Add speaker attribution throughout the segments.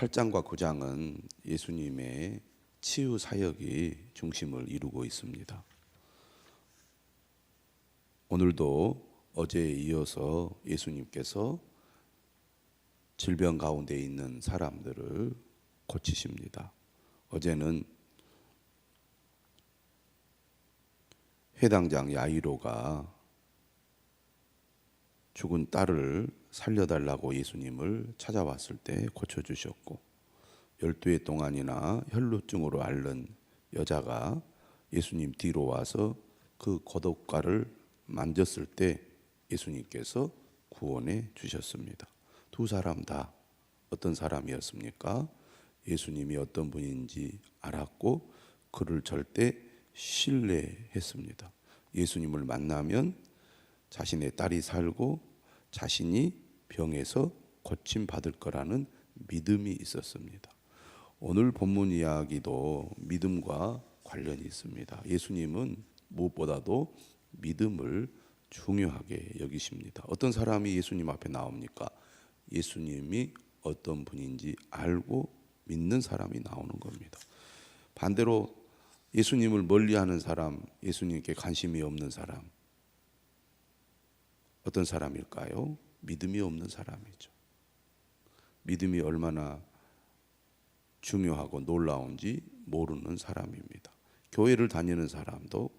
Speaker 1: 8장과 9장은 예수님의 치유 사역이 중심을 이루고 있습니다. 오늘도 어제에 이어서 예수님께서 질병 가운데 있는 사람들을 고치십니다. 어제는 해당장 야이로가 죽은 딸을 살려달라고 예수님을 찾아왔을 때 고쳐주셨고 열두 해 동안이나 혈루증으로 앓는 여자가 예수님 뒤로 와서 그 고독가를 만졌을 때 예수님께서 구원해 주셨습니다. 두 사람 다 어떤 사람이었습니까? 예수님이 어떤 분인지 알았고 그를 절대 신뢰했습니다. 예수님을 만나면 자신의 딸이 살고 자신이 병에서 고침 받을 거라는 믿음이 있었습니다. 오늘 본문 이야기도 믿음과 관련이 있습니다. 예수님은 무엇보다도 믿음을 중요하게 여기십니다. 어떤 사람이 예수님 앞에 나옵니까? 예수님이 어떤 분인지 알고 믿는 사람이 나오는 겁니다. 반대로 예수님을 멀리하는 사람, 예수님께 관심이 없는 사람, 어떤 사람일까요? 믿음이 없는 사람이죠. 믿음이 얼마나 중요하고 놀라운지 모르는 사람입니다. 교회를 다니는 사람도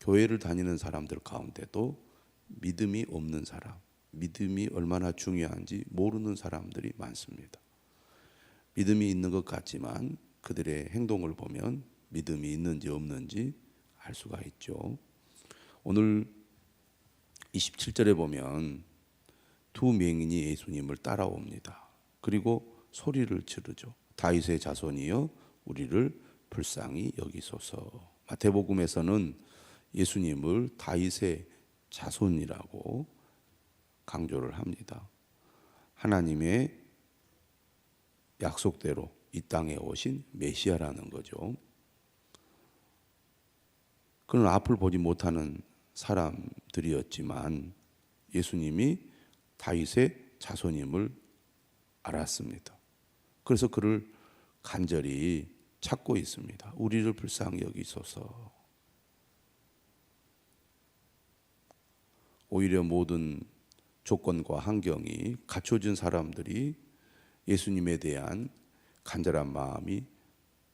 Speaker 1: 교회를 다니는 사람들 가운데도 믿음이 없는 사람, 믿음이 얼마나 중요한지 모르는 사람들이 많습니다. 믿음이 있는 것 같지만 그들의 행동을 보면 믿음이 있는지 없는지 알 수가 있죠. 오늘 27절에 보면 두 맹인이 예수님을 따라옵니다. 그리고 소리를 지르죠. 다윗의 자손이여 우리를 불쌍히 여기소서. 마태복음에서는 예수님을 다윗의 자손이라고 강조를 합니다. 하나님의 약속대로 이 땅에 오신 메시아라는 거죠. 그는 앞을 보지 못하는 사람들이었지만 예수님이 다윗의 자손임을 알았습니다. 그래서 그를 간절히 찾고 있습니다. 우리를 불쌍히 여기소서. 오히려 모든 조건과 환경이 갖춰진 사람들이 예수님에 대한 간절한 마음이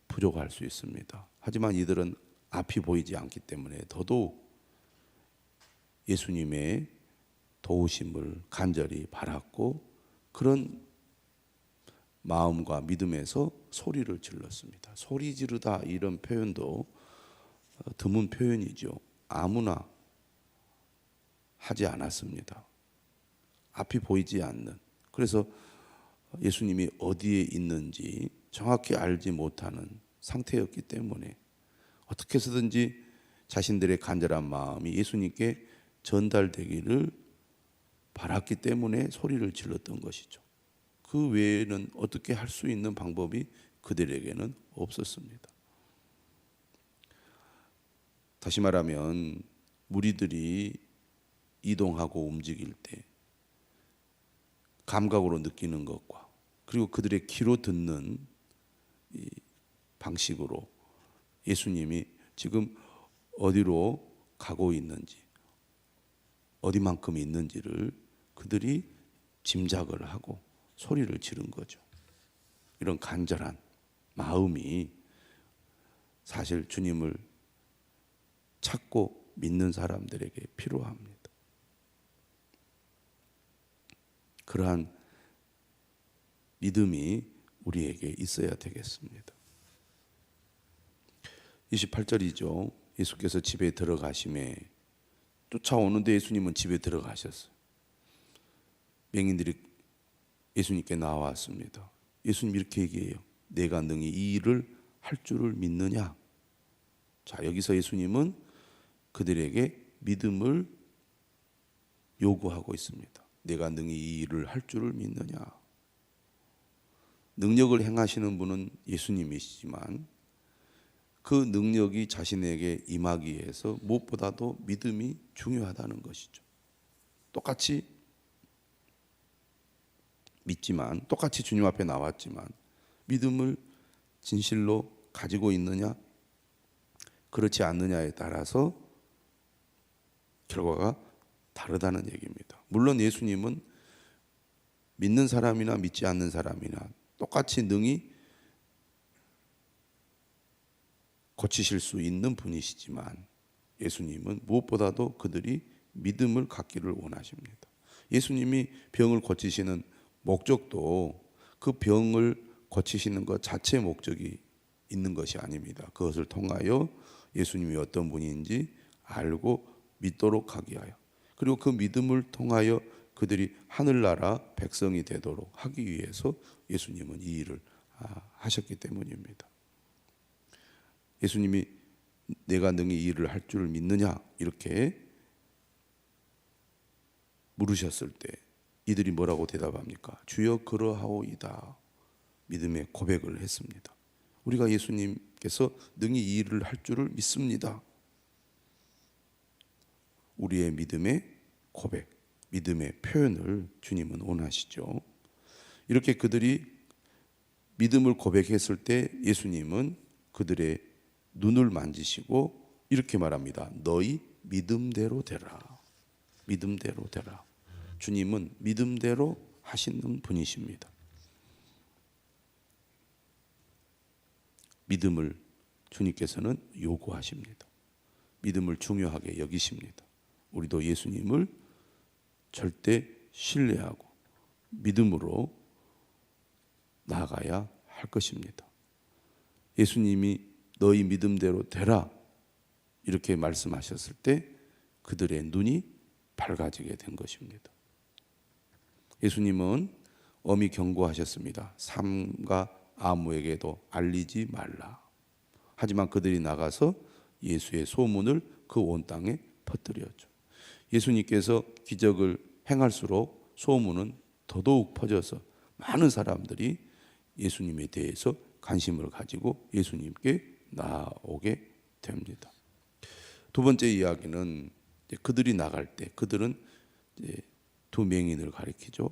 Speaker 1: 부족할 수 있습니다. 하지만 이들은 앞이 보이지 않기 때문에 더더욱 예수님의 도우심을 간절히 바랐고 그런 마음과 믿음에서 소리를 질렀습니다. 소리 지르다 이런 표현도 드문 표현이죠. 아무나 하지 않았습니다. 앞이 보이지 않는. 그래서 예수님이 어디에 있는지 정확히 알지 못하는 상태였기 때문에 어떻게 해서든지 자신들의 간절한 마음이 예수님께 전달되기를 바랐기 때문에 소리를 질렀던 것이죠. 그 외에는 어떻게 할 수 있는 방법이 그들에게는 없었습니다. 다시 말하면 무리들이 이동하고 움직일 때 감각으로 느끼는 것과 그리고 그들의 귀로 듣는 방식으로 예수님이 지금 어디로 가고 있는지 어디만큼 있는지를 그들이 짐작을 하고 소리를 지른 거죠. 이런 간절한 마음이 사실 주님을 찾고 믿는 사람들에게 필요합니다. 그러한 믿음이 우리에게 있어야 되겠습니다. 28절이죠. 예수께서 집에 들어가심에 쫓아오는데 예수님은 집에 들어가셨어요. 맹인들이 예수님께 나왔습니다. 예수님 이렇게 얘기해요. 내가 능히 이 일을 할 줄을 믿느냐? 자, 여기서 예수님은 그들에게 믿음을 요구하고 있습니다. 내가 능히 이 일을 할 줄을 믿느냐? 능력을 행하시는 분은 예수님이시지만 그 능력이 자신에게 임하기 위해서 무엇보다도 믿음이 중요하다는 것이죠. 똑같이 믿지만 똑같이 주님 앞에 나왔지만 믿음을 진실로 가지고 있느냐, 그렇지 않느냐에 따라서 결과가 다르다는 얘기입니다. 물론 예수님은 믿는 사람이나 믿지 않는 사람이나 똑같이 능히 고치실 수 있는 분이시지만 예수님은 무엇보다도 그들이 믿음을 갖기를 원하십니다. 예수님이 병을 고치시는 목적도 그 병을 고치시는 것 자체 목적이 있는 것이 아닙니다. 그것을 통하여 예수님이 어떤 분인지 알고 믿도록 하기 하여 그리고 그 믿음을 통하여 그들이 하늘나라 백성이 되도록 하기 위해서 예수님은 이 일을 아, 하셨기 때문입니다. 예수님이 내가 능히 이 일을 할 줄을 믿느냐 이렇게 물으셨을 때 이들이 뭐라고 대답합니까? 주여 그러하오이다. 믿음의 고백을 했습니다. 우리가 예수님께서 능히 이 일을 할 줄을 믿습니다. 우리의 믿음의 고백, 믿음의 표현을 주님은 원하시죠. 이렇게 그들이 믿음을 고백했을 때 예수님은 그들의 눈을 만지시고 이렇게 말합니다. 너희 믿음대로 되라. 믿음대로 되라. 주님은 믿음대로 하시는 분이십니다. 믿음을 주님께서는 요구하십니다. 믿음을 중요하게 여기십니다. 우리도 예수님을 절대 신뢰하고 믿음으로 나아가야 할 것입니다. 예수님이 너희 믿음대로 되라 이렇게 말씀하셨을 때 그들의 눈이 밝아지게 된 것입니다. 예수님은 엄히 경고하셨습니다. 삼가 아무에게도 알리지 말라. 하지만 그들이 나가서 예수의 소문을 그 온 땅에 퍼뜨렸죠. 예수님께서 기적을 행할수록 소문은 더더욱 퍼져서 많은 사람들이 예수님에 대해서 관심을 가지고 예수님께 나오게 됩니다. 두 번째 이야기는 그들이 나갈 때 그들은 두 맹인을 가리키죠.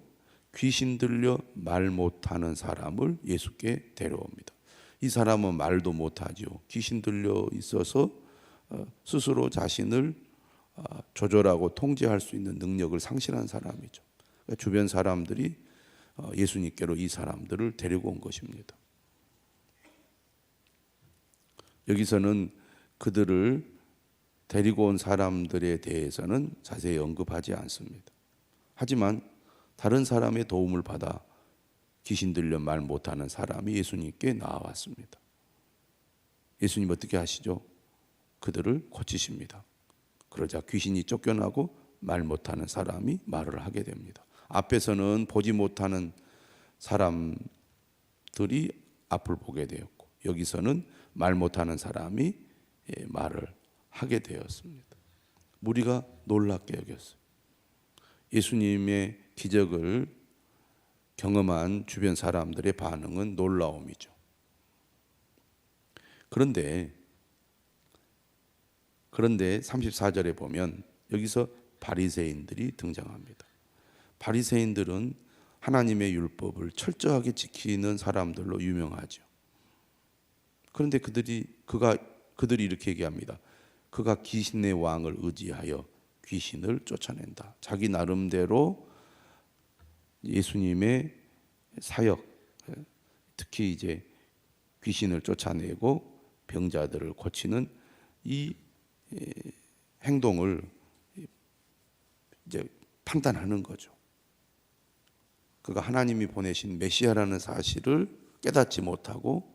Speaker 1: 귀신 들려 말 못하는 사람을 예수께 데려옵니다. 이 사람은 말도 못하죠. 귀신 들려 있어서 어, 스스로 자신을 어, 조절하고 통제할 수 있는 능력을 상실한 사람이죠. 그러니까 주변 사람들이 어, 예수님께로 이 사람들을 데리고 온 것입니다. 여기서는 그들을 데리고 온 사람들에 대해서는 자세히 언급하지 않습니다. 하지만 다른 사람의 도움을 받아 귀신 들려 말 못하는 사람이 예수님께 나왔습니다. 예수님 어떻게 하시죠? 그들을 고치십니다. 그러자 귀신이 쫓겨나고 말 못하는 사람이 말을 하게 됩니다. 앞에서는 보지 못하는 사람들이 앞을 보게 되었고 여기서는 말 못하는 사람이 예, 말을 하게 되었습니다. 무리가 놀랍게 여겼어요. 예수님의 기적을 경험한 주변 사람들의 반응은 놀라움이죠. 그런데 그런데 34절에 보면 여기서 바리새인들이 등장합니다. 바리새인들은 하나님의 율법을 철저하게 지키는 사람들로 유명하죠. 그런데 그들이 그가 그들이 이렇게 얘기합니다. 그가 귀신의 왕을 의지하여 귀신을 쫓아낸다. 자기 나름대로 예수님의 사역, 특히 이제 귀신을 쫓아내고 병자들을 고치는 이 행동을 이제 판단하는 거죠. 그가 하나님이 보내신 메시아라는 사실을 깨닫지 못하고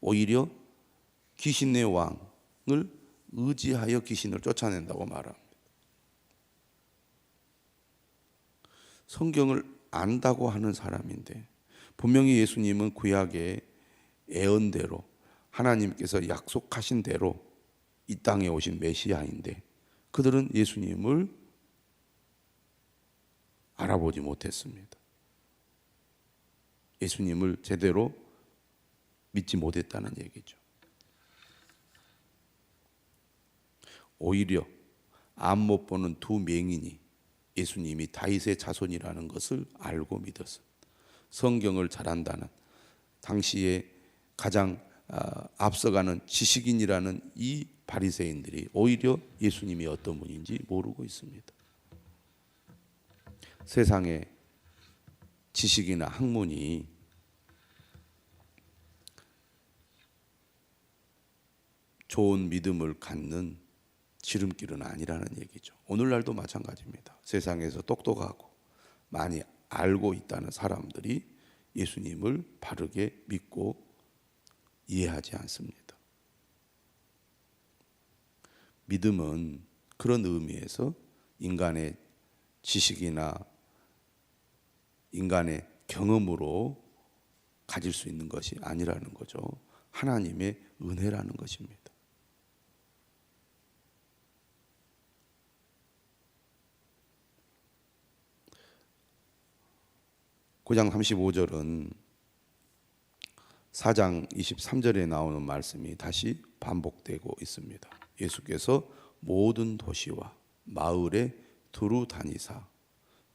Speaker 1: 오히려 귀신의 왕을 의지하여 귀신을 쫓아낸다고 말합니다. 성경을 안다고 하는 사람인데 분명히 예수님은 구약의 예언대로 하나님께서 약속하신 대로 이 땅에 오신 메시아인데 그들은 예수님을 알아보지 못했습니다. 예수님을 제대로 믿지 못했다는 얘기죠. 오히려 앞못 보는 두 맹인이 예수님이 다윗의 자손이라는 것을 알고 믿었어. 성경을 잘한다는 당시에 가장 아, 앞서가는 지식인이라는 이 바리새인들이 오히려 예수님이 어떤 분인지 모르고 있습니다. 세상에 지식이나 학문이 좋은 믿음을 갖는 지름길은 아니라는 얘기죠. 오늘날도 마찬가지입니다. 세상에서 똑똑하고 많이 알고 있다는 사람들이 예수님을 바르게 믿고 이해하지 않습니다. 믿음은 그런 의미에서 인간의 지식이나 인간의 경험으로 가질 수 있는 것이 아니라는 거죠. 하나님의 은혜라는 것입니다. 구장 35절은 4장 23절에 나오는 말씀이 다시 반복되고 있습니다. 예수께서 모든 도시와 마을에 두루 다니사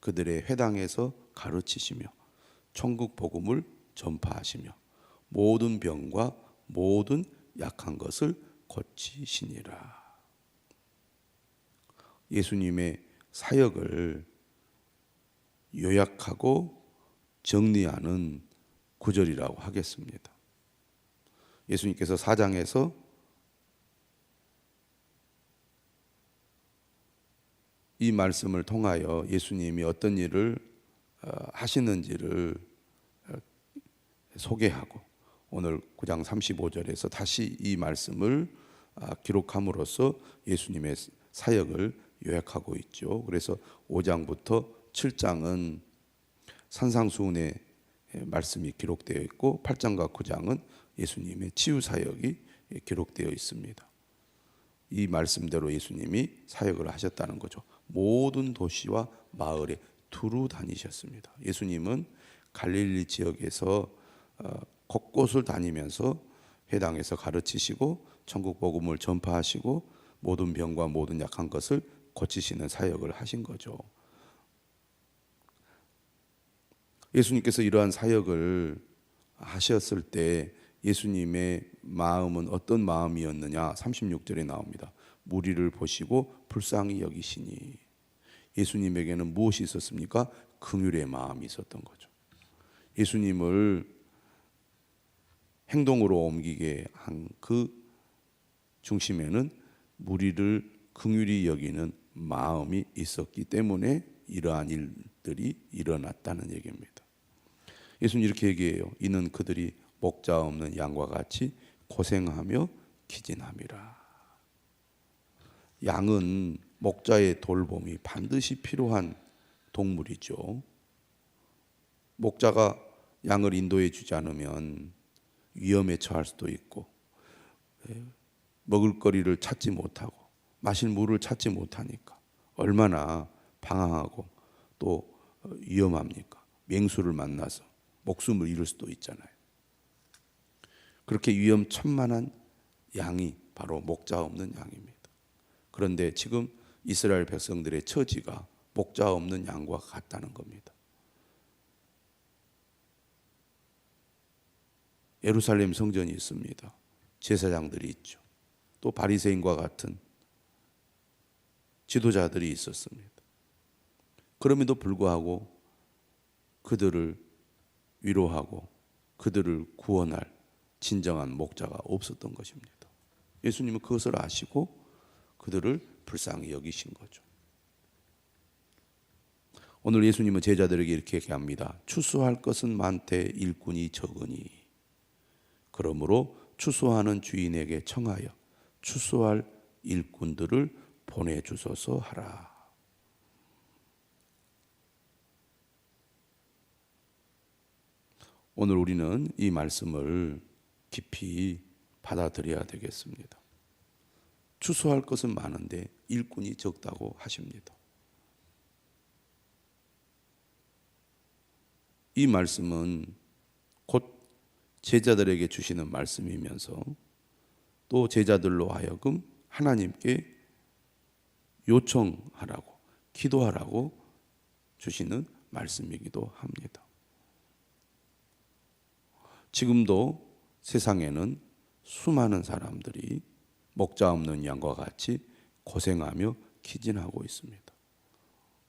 Speaker 1: 그들의 회당에서 가르치시며 천국 복음을 전파하시며 모든 병과 모든 약한 것을 고치시니라. 예수님의 사역을 요약하고 정리하는 구절이라고 하겠습니다. 예수님께서 사장에서 이 말씀을 통하여 예수님이 어떤 일을 어, 하시는지를 어, 소개하고 오늘 9장 35절에서 다시 이 말씀을 아, 기록함으로써 예수님의 사역을 요약하고 있죠. 그래서 5장부터 7장은 산상수훈의 말씀이 기록되어 있고 8장과 9장은 예수님의 치유 사역이 기록되어 있습니다. 이 말씀대로 예수님이 사역을 하셨다는 거죠. 모든 도시와 마을에 두루 다니셨습니다. 예수님은 갈릴리 지역에서 어, 곳곳을 다니면서 회당에서 가르치시고 천국 복음을 전파하시고 모든 병과 모든 약한 것을 고치시는 사역을 하신 거죠. 예수님께서 이러한 사역을 하셨을 때 예수님의 마음은 어떤 마음이었느냐? 36절에 나옵니다. 무리를 보시고 불쌍히 여기시니 예수님에게는 무엇이 있었습니까? 긍휼의 마음이 있었던 거죠. 예수님을 행동으로 옮기게 한 그 중심에는 무리를 긍휼히 여기는 마음이 있었기 때문에 이러한 일들이 일어났다는 얘기입니다. 예수님 이렇게 얘기해요. 이는 그들이 목자 없는 양과 같이 고생하며 기진함이라. 양은 목자의 돌봄이 반드시 필요한 동물이죠. 목자가 양을 인도해 주지 않으면 위험에 처할 수도 있고 예, 먹을 거리를 찾지 못하고 마실 물을 찾지 못하니까 얼마나 방황하고 또 위험합니까? 맹수를 만나서 목숨을 잃을 수도 있잖아요. 그렇게 위험천만한 양이 바로 목자 없는 양입니다. 그런데 지금 이스라엘 백성들의 처지가 목자 없는 양과 같다는 겁니다. 예루살렘 성전이 있습니다. 제사장들이 있죠. 또 바리새인과 같은 지도자들이 있었습니다. 그럼에도 불구하고 그들을 위로하고 그들을 구원할 진정한 목자가 없었던 것입니다. 예수님은 그것을 아시고 그들을 불쌍히 여기신 거죠. 오늘 예수님은 제자들에게 이렇게 얘기합니다. 추수할 것은 많되 일꾼이 적으니 그러므로 추수하는 주인에게 청하여 추수할 일꾼들을 보내 주소서 하라. 오늘 우리는 이 말씀을 깊이 받아들여야 되겠습니다. 추수할 것은 많은데 일꾼이 적다고 하십니다. 이 말씀은 곧 제자들에게 주시는 말씀이면서 또 제자들로 하여금 하나님께 요청하라고 기도하라고 주시는 말씀이기도 합니다. 지금도 세상에는 수많은 사람들이 먹자 없는 양과 같이 고생하며 기진하고 있습니다.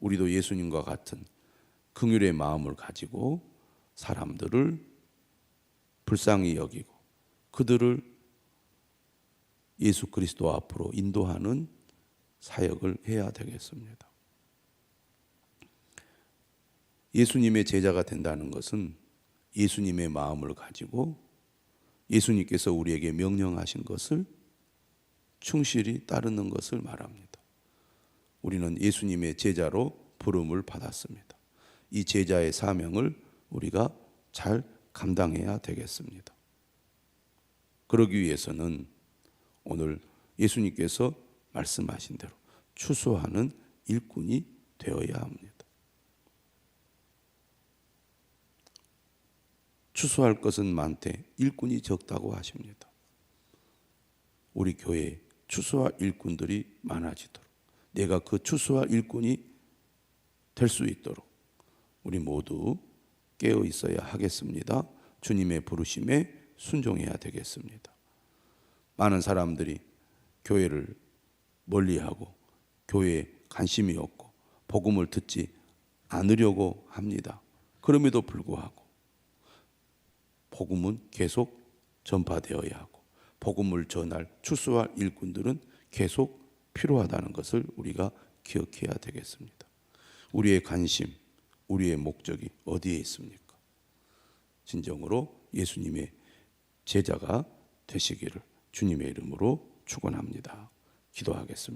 Speaker 1: 우리도 예수님과 같은 긍휼의 마음을 가지고 사람들을 불쌍히 여기고 그들을 예수 그리스도 앞으로 인도하는 사역을 해야 되겠습니다. 예수님의 제자가 된다는 것은 예수님의 마음을 가지고 예수님께서 우리에게 명령하신 것을 충실히 따르는 것을 말합니다. 우리는 예수님의 제자로 부름을 받았습니다. 이 제자의 사명을 우리가 잘 감당해야 되겠습니다. 그러기 위해서는 오늘 예수님께서 말씀하신 대로 추수하는 일꾼이 되어야 합니다. 추수할 것은 많되 일꾼이 적다고 하십니다. 우리 교회에 추수할 일꾼들이 많아지도록 내가 그 추수할 일꾼이 될 수 있도록 우리 모두 깨어 있어야 하겠습니다. 주님의 부르심에 순종해야 되겠습니다. 많은 사람들이 교회를 멀리하고 교회에 관심이 없고 복음을 듣지 않으려고 합니다. 그럼에도 불구하고 복음은 계속 전파되어야 하고 복음을 전할 추수할 일꾼들은 계속 필요하다는 것을 우리가 기억해야 되겠습니다. 우리의 관심, 우리의 목적이 어디에 있습니까? 진정으로 예수님의 제자가 되시기를 주님의 이름으로 축원합니다. 기도하겠습니다.